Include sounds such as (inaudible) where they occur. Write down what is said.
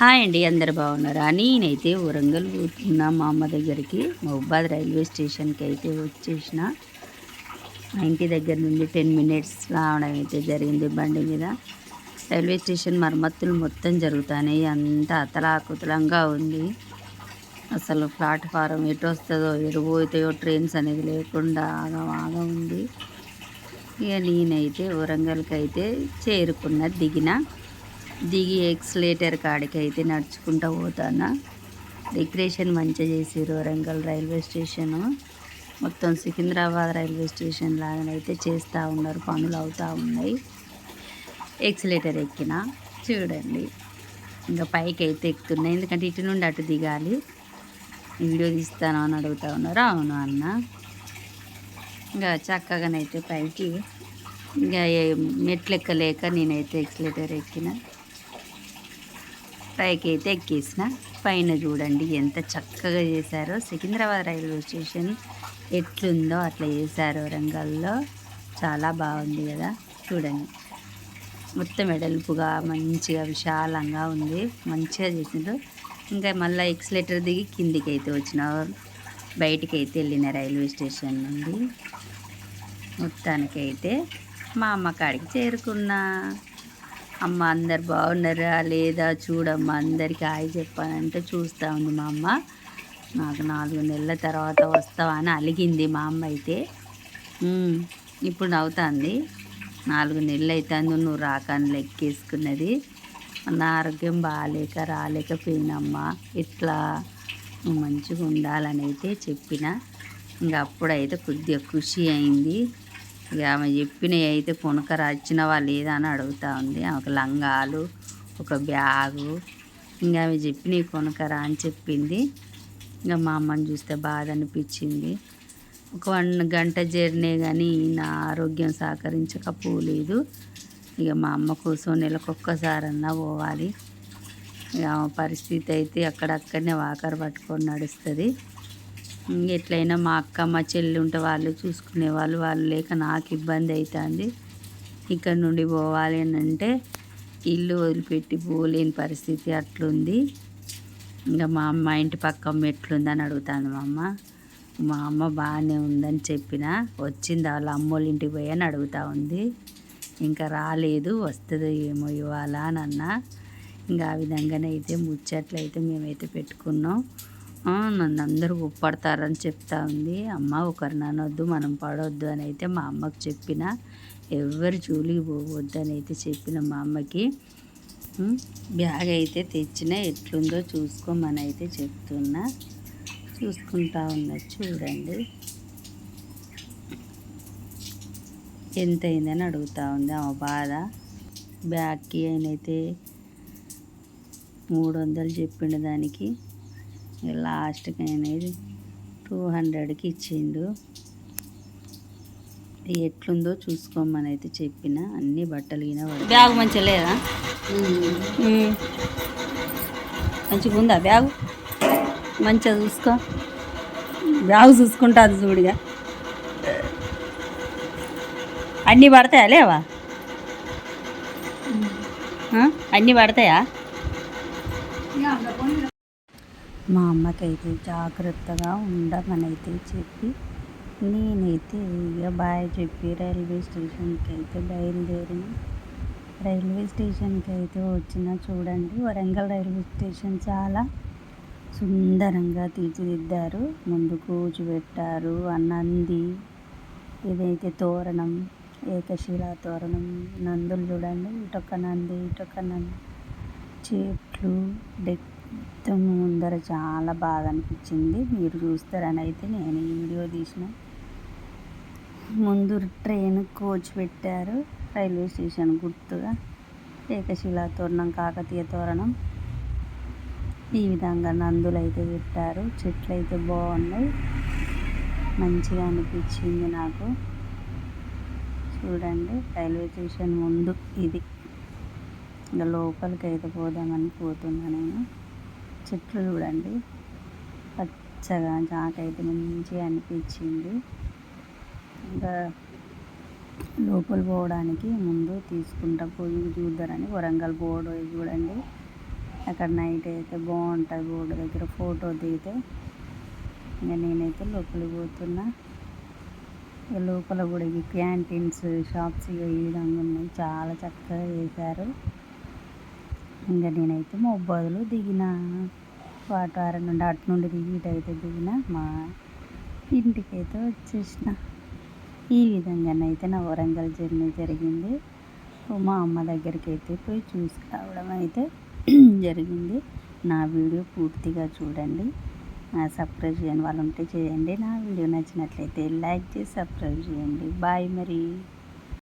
Hi అండి అందరు బాగున్నారా? నేనైతే వరంగల్ పోతున్నా మా అమ్మ దగ్గరికి. మహబాద్ రైల్వే స్టేషన్కి అయితే వచ్చేసిన. మా ఇంటి దగ్గర నుండి టెన్ మినిట్స్ రావడం అయితే జరిగింది బండి మీద. రైల్వే స్టేషన్ మరమ్మతులు మొత్తం జరుగుతున్నాయి అంతా అతలాకుతలంగా ఉంది. అసలు ప్లాట్ఫారం ఎటు వస్తుందో ఎటు ట్రైన్స్ అనేది లేకుండా ఆగా ఉంది. ఇక నేనైతే వరంగల్కి అయితే చేరుకున్న దిగిన. దిగి ఎక్స్లేటర్ కాడికి అయితే నడుచుకుంటూ పోతానా. డెకరేషన్ మంచిగా చేసారు వరంగల్ రైల్వే స్టేషను. మొత్తం సికింద్రాబాద్ రైల్వే స్టేషన్ లాగానైతే చేస్తూ ఉన్నారు పనులు అవుతూ ఉన్నాయి. ఎక్స్లేటర్ ఎక్కిన చూడండి. ఇంకా పైకి అయితే ఎక్కుతున్నాయి ఎందుకంటే ఇటు నుండి అటు దిగాలి. వీడియో తీస్తాను అని అడుగుతా ఉన్నారు. అవును అన్న. ఇంకా చక్కగానైతే పైకి ఇంకా మెట్లు ఎక్కలేక నేనైతే ఎక్స్లేటర్ ఎక్కిన. పైకి అయితే ఎక్కేసిన. పైన చూడండి ఎంత చక్కగా చేశారో. సికింద్రాబాద్ రైల్వే స్టేషన్ ఎట్లుందో అట్లా చేశారు వరంగల్లో చాలా బాగుంది కదా. చూడండి. మొత్తం ఎడల్పుగా మంచిగా విశాలంగా ఉంది. మంచిగా చేసినారు ఇంకా మళ్ళీ ఎక్స్లేటర్ దిగి కిందికి అయితే వచ్చిన బయటికి అయితే వెళ్ళిన రైల్వే స్టేషన్ నుండి. మొత్తానికైతే మా అమ్మ కాడికి చేరుకున్నా. అమ్మ అందరు బాగున్నారా లేదా చూడమ్మా అందరికి హాయ్ చెప్పానంటే చూస్తూ ఉంది మా అమ్మ. నాకు నాలుగు నెలల తర్వాత వస్తావా అని అలిగింది మా అమ్మ అయితే. ఇప్పుడు నవ్వుతుంది. నాలుగు నెలలు అవుతుంది నువ్వు రాకని లెక్కేసుకున్నది. నా ఆరోగ్యం బాగాలేక రాలేకపోయినమ్మా. ఇట్లా నువ్వు మంచిగా ఉండాలని అయితే చెప్పిన. ఇంకా అప్పుడైతే కొద్దిగా ఖుషి అయింది. ఇక ఆమె చెప్పినవి అయితే కొనుక వచ్చినవా లేదా అని అడుగుతా ఉంది. ఆమెకు లంగాలు ఒక బ్యాగు ఇంకా ఆమె చెప్పినవి కొనకరా అని చెప్పింది. ఇంకా మా అమ్మని చూస్తే బాధ అనిపించింది. ఒక వన్ గంట జర్నీ కానీ నా ఆరోగ్యం సహకరించకపోలేదు. ఇక మా అమ్మ కోసం నెలకొక్కసారన్నా పోవాలి. ఇక ఆమె పరిస్థితి అయితే అక్కడక్కడనే వాకర్ పట్టుకొని నడుస్తుంది. ఎట్లయినా మా అక్క మా చెల్లి ఉంటే వాళ్ళు చూసుకునే వాళ్ళు వాళ్ళు లేక నాకు ఇబ్బంది అవుతుంది ఇక్కడ నుండి పోవాలి అని అంటే ఇల్లు వదిలిపెట్టి పోలేని పరిస్థితి అట్లుంది. ఇంకా మా అమ్మ ఇంటి పక్క ఎట్లుందని అడుగుతాను మా అమ్మ. మా అమ్మ బాగానే ఉందని చెప్పిన వచ్చింది వాళ్ళ అమ్మోళ్ళ ఇంటికి పోయి అని అడుగుతా ఉంది. ఇంకా రాలేదు వస్తుందో ఏమో ఇవాళ అని అన్న. ఇంకా ఆ విధంగానే అయితే ముచ్చట్లు అయితే మేమైతే పెట్టుకున్నాం. నన్ను అందరూ ఒప్పడతారని చెప్తా ఉంది. అమ్మ ఒకరు ననొద్దు మనం పడవద్దు అని అయితే మా అమ్మకు చెప్పిన. ఎవరు జూలికి పోవద్దు అని అయితే చెప్పిన మా అమ్మకి బ్యాగ్ అయితే తెచ్చిన ఎట్లుందో చూసుకోమని అయితే చెప్తున్నా. చూసుకుంటా ఉన్నా చూడండి. ఎంత అయిందని అడుగుతా ఉంది. ఆమె బాధ. బ్యాగ్కి ఆయనైతే మూడు వందలు చెప్పిండు దానికి లాస్ట్కి అనేది టూ హండ్రెడ్కి ఇచ్చిండు. ఎట్లుందో చూసుకోమని అయితే చెప్పిన. అన్ని బట్టలు గిన బ్యాగ్ మంచిగా లేదా. మంచిగా ఉందా బ్యాగ్? మంచిగా చూసుకో. బ్యాగ్ చూసుకుంటా అది చూడిగా. అన్నీ పడతాయా లేవా? అన్నీ పడతాయా? మా అమ్మకైతే జాగ్రత్తగా ఉండమనైతే చెప్పి నేనైతే ఇక బాయ్ చెప్పి రైల్వే స్టేషన్కి అయితే బయలుదేరిన. రైల్వే స్టేషన్కి అయితే వచ్చిన చూడండి వరంగల్ రైల్వే స్టేషన్ చాలా సుందరంగా తీర్చిదిద్దారు. ముందు కూర్చోబెట్టారు ఆ నంది ఇదైతే తోరణం ఏకశిలా తోరణం నందులు చూడండి ఇటొక నంది ఇటొక నంది. చే చెట్లు డెత్ ముందర చాలా బాగా అనిపించింది. మీరు చూస్తారని అయితే నేను ఈ వీడియో తీసిన. ముందు ట్రైన్ కోచ్ పెట్టారు. రైల్వే స్టేషన్ గుర్తుగా. ఏకశిలా తోరణం కాకతీయ తోరణం. ఈ విధంగా నందులు అయితే పెట్టారు. చెట్లు అయితే బాగున్నాయి. మంచిగా అనిపించింది నాకు. చూడండి రైల్వే స్టేషన్ ముందు ఇది. ఇంకా లోపలికి అయితే పోదామని పోతున్నా నేను. చెట్లు చూడండి. పచ్చగా నాకైతే మంచిగా అనిపించింది. ఇంకా లోపల పోవడానికి ముందు తీసుకుంటా పోయి చూద్దారని. వరంగల్ బోర్డు చూడండి. అక్కడ నైట్ అయితే బాగుంటుంది బోర్డు దగ్గర ఫోటో దిగితే. ఇంకా నేనైతే లోపలికి పోతున్నా. ఇక లోపల కూడా ఈ క్యాంటీన్స్ షాప్స్ ఇక ఈ విధంగా ఉన్నాయి. చాలా చక్కగా చేశారు. ఇంకా నేనైతే మొబ్బదులు దిగిన వారం నుండి అటు నుండి దిగి ఇటైతే అయితే దిగిన మా ఇంటికైతే వచ్చేసిన. ఈ విధంగానైతే నా వరంగల్ జర్నీ జరిగింది. మా అమ్మ దగ్గరికి అయితే పోయి చూసి రావడం అయితే (clears throat) జరిగింది. నా వీడియో పూర్తిగా చూడండి. సబ్స్క్రైబ్ చేయని వాళ్ళు ఉంటే చేయండి. నా వీడియో నచ్చినట్లయితే లైక్ చేసి సబ్స్క్రైబ్ చేయండి. బాయ్ మరి.